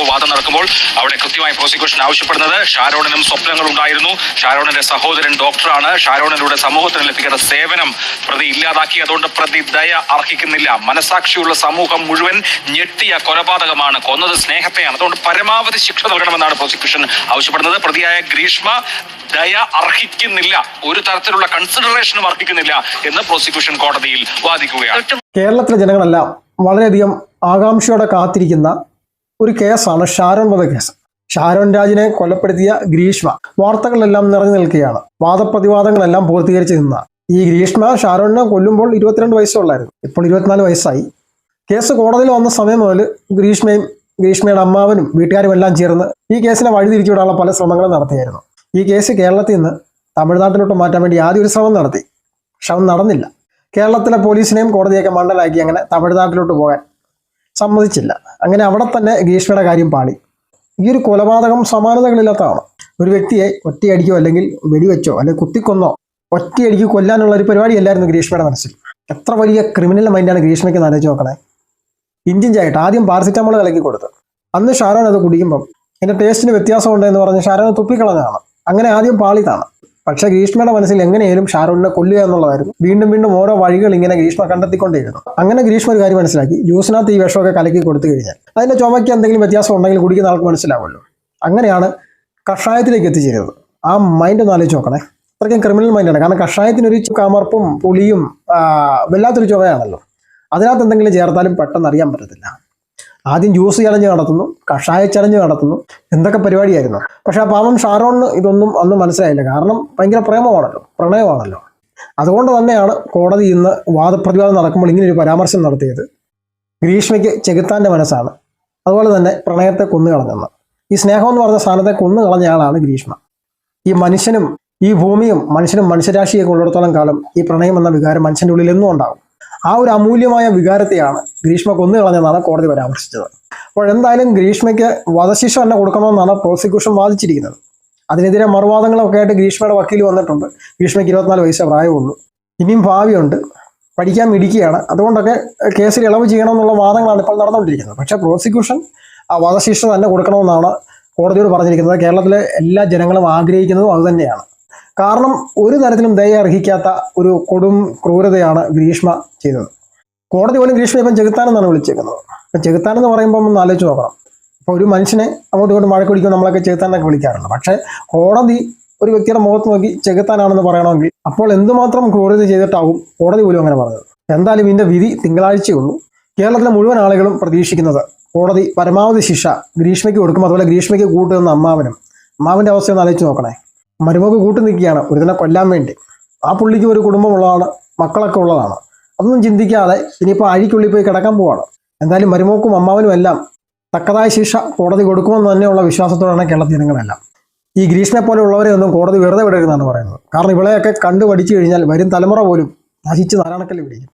വാദം നടക്കുമ്പോൾ അവിടെ കൃത്യമായി പ്രോസിക്യൂഷൻ ആവശ്യപ്പെടുന്നത്. ഷാരോണിനും സ്വപ്നങ്ങൾ ഉണ്ടായിരുന്നു. ഷാരോണിന്റെ സഹോദരൻ ഡോക്ടറാണ്. ഷാരോണിലൂടെ സമൂഹത്തിന് ലഭിക്കേണ്ട സേവനം പ്രതി ഇല്ലാതാക്കി. അതുകൊണ്ട് പ്രതി ദയ അർഹിക്കുന്നില്ല. മനസാക്ഷിയുള്ള സമൂഹം മുഴുവൻ ഞെട്ടിയ കൊലപാതകമാണ്. കൊന്നത് സ്നേഹത്തെയാണ്. അതുകൊണ്ട് പരമാവധി ശിക്ഷ നൽകണമെന്നാണ് പ്രോസിക്യൂഷൻ ആവശ്യപ്പെടുന്നത്. പ്രതിയായ ഗ്രീഷ്മ ദയ അർഹിക്കുന്നില്ല. ഒരു തരത്തിലുള്ള കൺസിഡറേഷനും അർഹിക്കുന്നില്ല എന്ന് പ്രോസിക്യൂഷൻ കോടതിയിൽ വാദിക്കുകയാണ്. കേരളത്തിലെ ജനങ്ങളെല്ലാം വളരെയധികം ആകാംക്ഷയോടെ കാത്തിരിക്കുന്ന ഒരു കേസാണ് ഷാരോൺ കേസ്. ഷാരോൺ രാജിനെ കൊലപ്പെടുത്തിയ ഗ്രീഷ്മ. വാർത്തകളെല്ലാം നിറഞ്ഞു നിൽക്കുകയാണ്. വാദപ്രതിവാദങ്ങളെല്ലാം പൂർത്തീകരിച്ച് നിന്ന ഈ ഗ്രീഷ്മ ഷാരോണിനെ കൊല്ലുമ്പോൾ ഇരുപത്തിരണ്ട് വയസ്സുള്ളായിരുന്നു ഇപ്പോൾ ഇരുപത്തിനാല് വയസ്സായി. കേസ് കോടതിയിൽ വന്ന സമയം മുതൽ ഗ്രീഷ്മയും ഗ്രീഷ്മയുടെ അമ്മാവനും വീട്ടുകാരും എല്ലാം ചേർന്ന് ഈ കേസിനെ വഴിതിരിച്ചുവിടാനുള്ള പല ശ്രമങ്ങളും നടത്തിയായിരുന്നു. ഈ കേസ് കേരളത്തിൽ നിന്ന് തമിഴ്നാട്ടിലോട്ട് മാറ്റാൻ വേണ്ടി ആദ്യം ഒരു ശ്രമം നടത്തി. പക്ഷെ നടന്നില്ല. കേരളത്തിലെ പോലീസിനെയും കോടതിയൊക്കെ മണ്ടലാക്കി അങ്ങനെ തമിഴ്നാട്ടിലോട്ട് പോകാൻ സമ്മതിച്ചില്ല. അങ്ങനെ അവിടെ തന്നെ ഗ്രീഷ്മയുടെ കാര്യം പാളി. ഈ ഒരു കൊലപാതകം സമാനതകളില്ലാത്തതാണ്. ഒരു വ്യക്തിയെ ഒറ്റയടിക്കോ അല്ലെങ്കിൽ വെടിവെച്ചോ അല്ലെങ്കിൽ കുത്തിക്കൊന്നോ ഒറ്റയടിക്ക് കൊല്ലാനുള്ള ഒരു പരിപാടിയല്ലായിരുന്നു ഗ്രീഷ്മയുടെ മനസ്സിൽ. എത്ര വലിയ ക്രിമിനൽ മൈൻഡാണ് ഗ്രീഷ്മയ്ക്ക് നനച്ചു നോക്കണേ. ഇഞ്ചിൻ ചായട്ട് ആദ്യം പാരസിറ്റമോൾ കലക്കി കൊടുത്തു. അന്ന് ഷാരോൺ അത് കുടിക്കുമ്പം എന്റെ ടേസ്റ്റിന് വ്യത്യാസമുണ്ട് എന്ന് പറഞ്ഞ് ഷാരോൺ തുപ്പിക്കളഞ്ഞതാണ്. അങ്ങനെ ആദ്യം പാളിതാണ് പക്ഷേ ഗ്രീഷ്മയുടെ മനസ്സിൽ എങ്ങനെയാലും ഷാരൂഖിനെ കൊല്ലുക എന്നുള്ളതായിരുന്നു. വീണ്ടും വീണ്ടും ഓരോ വഴികൾ ഇങ്ങനെ ഗ്രീഷ്മ കണ്ടെത്തിക്കൊണ്ടേയിരുന്നു അങ്ങനെ ഗ്രീഷ്മ ഒരു കാര്യം മനസ്സിലാക്കി. ജ്യൂസിനകത്ത് ഈ വിഷമൊക്കെ കലക്കി കൊടുത്തു കഴിഞ്ഞാൽ അതിന്റെ ചുമയ്ക്ക് എന്തെങ്കിലും വ്യത്യാസം ഉണ്ടെങ്കിൽ കുടിക്കുന്ന ആൾക്ക് മനസ്സിലാവുമല്ലോ. അങ്ങനെയാണ് കഷായത്തിലേക്ക് എത്തിച്ചേരുന്നത്. ആ മൈൻഡ് ഒന്ന് ആലോചിച്ച് നോക്കണേ. അത്രയ്ക്കും ക്രിമിനൽ മൈൻഡാണ് കാരണം കഷായത്തിനൊരു കമർപ്പും പുളിയും വല്ലാത്തൊരു ചുവയാണല്ലോ അതിനകത്ത് എന്തെങ്കിലും ചേർത്താലും പെട്ടെന്ന് അറിയാൻ പറ്റത്തില്ല. ആദ്യം ജ്യൂസ് ചലഞ്ച് നടത്തുന്നു കഷായ ചലഞ്ച് നടത്തുന്നു എന്തൊക്കെ പരിപാടിയായിരുന്നു. പക്ഷെ ആ പാവം ഷാരോണിന് ഇതൊന്നും അന്ന് മനസ്സിലായില്ല. കാരണം ഭയങ്കര പ്രേമമാണല്ലോ പ്രണയമാണല്ലോ. അതുകൊണ്ട് തന്നെയാണ് കോടതി ഇന്ന് വാദപ്രതിവാദം നടക്കുമ്പോൾ ഇങ്ങനെ ഒരു പരാമർശം നടത്തിയത്. ഗ്രീഷ്മയ്ക്ക് ചെകുത്താന്റെ മനസ്സാണ്. അതുപോലെ തന്നെ പ്രണയത്തെ കൊന്നു കളഞ്ഞെന്ന്. ഈ സ്നേഹം എന്ന് പറഞ്ഞ സ്ഥാനത്തെ കൊന്നു കളഞ്ഞ ആളാണ് ഗ്രീഷ്മ. ഈ മനുഷ്യനും ഈ ഭൂമിയും മനുഷ്യനും മനുഷ്യരാശിയൊക്കെ ഉള്ളിടത്തോളം കാലം ഈ പ്രണയം എന്ന വികാരം മനുഷ്യന്റെ ഉള്ളിൽ എന്നും ഉണ്ടാകും ആ ഒരു അമൂല്യമായ വികാരത്തെയാണ് ഗ്രീഷ്മ കൊന്നു കളഞ്ഞതെന്നാണ് കോടതി പരാമർശിച്ചത്. അപ്പോൾ എന്തായാലും ഗ്രീഷ്മയ്ക്ക് വധശിക്ഷ തന്നെ കൊടുക്കണമെന്നാണ് പ്രോസിക്യൂഷൻ വാദിച്ചിരിക്കുന്നത്. അതിനെതിരെ മറുവാദങ്ങളൊക്കെ ആയിട്ട് ഗ്രീഷ്മയുടെ വക്കീൽ വന്നിട്ടുണ്ട്. ഗ്രീഷ്മയ്ക്ക് ഇരുപത്തിനാല് വയസ്സേ പ്രായമുള്ളൂ. ഇനിയും ഭാവിയുണ്ട്. പഠിക്കാൻ മിടിക്കുകയാണ് അതുകൊണ്ടൊക്കെ കേസിൽ ഇളവ് ചെയ്യണമെന്നുള്ള വാദങ്ങളാണ് ഇപ്പോൾ നടന്നുകൊണ്ടിരിക്കുന്നത്. പക്ഷേ പ്രോസിക്യൂഷൻ ആ വധശിക്ഷ തന്നെ കൊടുക്കണമെന്നാണ് കോടതിയോട് പറഞ്ഞിരിക്കുന്നത്. കേരളത്തിലെ എല്ലാ ജനങ്ങളും ആഗ്രഹിക്കുന്നതും അതുതന്നെയാണ് കാരണം ഒരു തരത്തിലും ദയ അർഹിക്കാത്ത ഒരു കൊടും ക്രൂരതയാണ് ഗ്രീഷ്മ ചെയ്തത്. കോടതി പോലും ഗ്രീഷ്മ ഇപ്പം ചെകുത്താനെന്നാണ് വിളിച്ചേക്കുന്നത്. അപ്പം ചെകുത്താൻ എന്ന് പറയുമ്പോൾ ഒന്ന് ആലോചിച്ച് നോക്കണം. അപ്പോൾ ഒരു മനുഷ്യനെ അങ്ങോട്ടും ഇങ്ങോട്ടും മഴ കുടിക്കുമ്പോൾ നമ്മളൊക്കെ ചെകുത്താനൊക്കെ വിളിക്കാറുണ്ട്. പക്ഷേ കോടതി ഒരു വ്യക്തിയുടെ മുഖത്ത് നോക്കി ചെകുത്താനാണെന്ന് പറയണമെങ്കിൽ അപ്പോൾ എന്തുമാത്രം ക്രൂരത ചെയ്തിട്ടാവും കോടതി പോലും അങ്ങനെ പറഞ്ഞത്? എന്തായാലും ഇതിന്റെ വിധി തിങ്കളാഴ്ചയുള്ളൂ. കേരളത്തിലെ മുഴുവൻ ആളുകളും പ്രതീക്ഷിക്കുന്നത് കോടതി പരമാവധി ശിക്ഷ ഗ്രീഷ്മയ്ക്ക് കൊടുക്കും. അതുപോലെ ഗ്രീഷ്മയ്ക്ക് കൂട്ടുന്ന അമ്മാവനും. അമ്മാവന്റെ അവസ്ഥ ഒന്ന് ആലോചിച്ച് നോക്കണേ. മരുമക്ക് കൂട്ടു നിൽക്കുകയാണ് ഒരുതിനെ കൊല്ലാൻ വേണ്ടി. ആ പുള്ളിക്ക് ഒരു കുടുംബമുള്ളതാണ് മക്കളൊക്കെ ഉള്ളതാണ്. അതൊന്നും ചിന്തിക്കാതെ ഇനിയിപ്പോൾ അഴിക്കുള്ളിൽ പോയി കിടക്കാൻ പോവാണ്. എന്തായാലും മരുമോക്കും അമ്മാവനും എല്ലാം തക്കതായ ശിക്ഷ കോടതി കൊടുക്കുമെന്ന് തന്നെയുള്ള വിശ്വാസത്തോടാണ് കേരളത്തിൽ ജനങ്ങളെല്ലാം. ഈ ഗ്രീഷ്ണെ പോലെയുള്ളവരെ ഒന്നും കോടതി വെറുതെ വിടരുതെന്നാണ് പറയുന്നത്. കാരണം ഇവളെയൊക്കെ കണ്ടു പഠിച്ചു കഴിഞ്ഞാൽ വരും തലമുറ പോലും നശിച്ച് നാരായണക്കല്ല് പിടിക്കും.